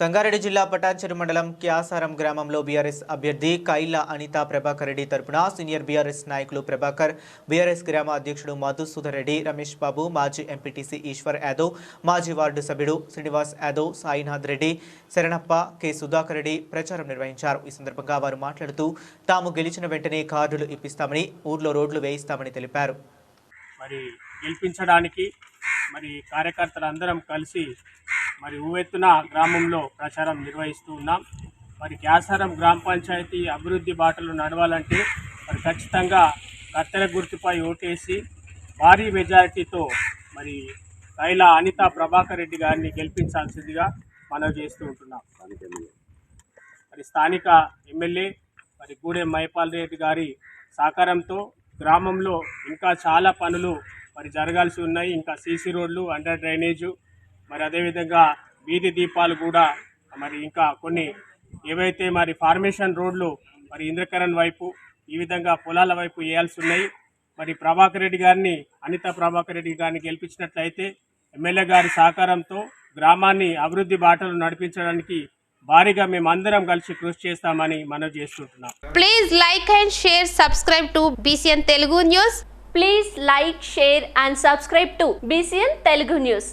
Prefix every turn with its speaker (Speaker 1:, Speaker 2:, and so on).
Speaker 1: సంగారెడ్డి జిల్లా పటాన్చెరు మండలం క్యాసారం గ్రామంలో బీఆర్ఎస్ అభ్యర్థి కైల అనిత ప్రభాకర్ రెడ్డి తరపున సీనియర్ బీఆర్ఎస్ నాయకులు ప్రభాకర్ బీఆర్ఎస్ గ్రామ అధ్యక్షుడు మధుసూదర్ రెడ్డి రమేష్ బాబు మాజీ ఎంపీటీసీ ఈశ్వర్ యాదవ్ మాజీ వార్డు సభ్యుడు శ్రీనివాస్ యాదవ్ సాయినాథ్ రెడ్డి శరణప్ప కె సుధాకర్ రెడ్డి ప్రచారం నిర్వహించారు. ఈ సందర్భంగా వారు మాట్లాడుతూ తాము గెలిచిన వెంటనే కార్డులు ఇప్పిస్తామని ఊర్లో రోడ్లు వేయిస్తామని తెలిపారు.
Speaker 2: మరి గెలిపించడానికి మరి కార్యకర్తలందరం కలిసి మరి ఊవెత్తున గ్రామంలో ప్రచారం నిర్వహిస్తూ ఉన్నాం. మరి క్యాసారం గ్రామ పంచాయతీ అభివృద్ధి బాటలు నడవాలంటే మరి ఖచ్చితంగా కత్తెర గుర్తుపై ఓటేసి భారీ మెజారిటీతో మరి కైల అనిత ప్రభాకర్ రెడ్డి గారిని గెలిపించాల్సిందిగా మనం చేస్తూ ఉంటున్నాం. మరి స్థానిక ఎమ్మెల్యే మరి గూడెం మైపాల్ రెడ్డి గారి సహకారంతో గ్రామంలో ఇంకా చాలా పనులు మరి జరగాల్సి ఉన్నాయి. ఇంకా సీసీ రోడ్లు అండర్ డ్రైనేజు మరి అదేవిధంగా వీధి దీపాలు కూడా మరి ఇంకా కొన్ని ఏవైతే మరి ఫార్మేషన్ రోడ్లు మరి ఇంద్రకరణ్ వైపు ఈ విధంగా పొలాల వైపు వేయాల్సి ఉన్నాయి. మరి ప్రభాకర్ రెడ్డి గారిని అనిత ప్రభాకర్ రెడ్డి గారిని గెలిపించినట్లయితే ఎమ్మెల్యే గారి సహకారంతో గ్రామాన్ని అభివృద్ధి బాటలు నడిపించడానికి భారీగా మేమందరం కలిసి కృషి చేస్తామని మనం చేస్తుంటున్నాం.
Speaker 3: Please like and share subscribe to BCN Telugu news
Speaker 4: please like share and subscribe to BCN Telugu news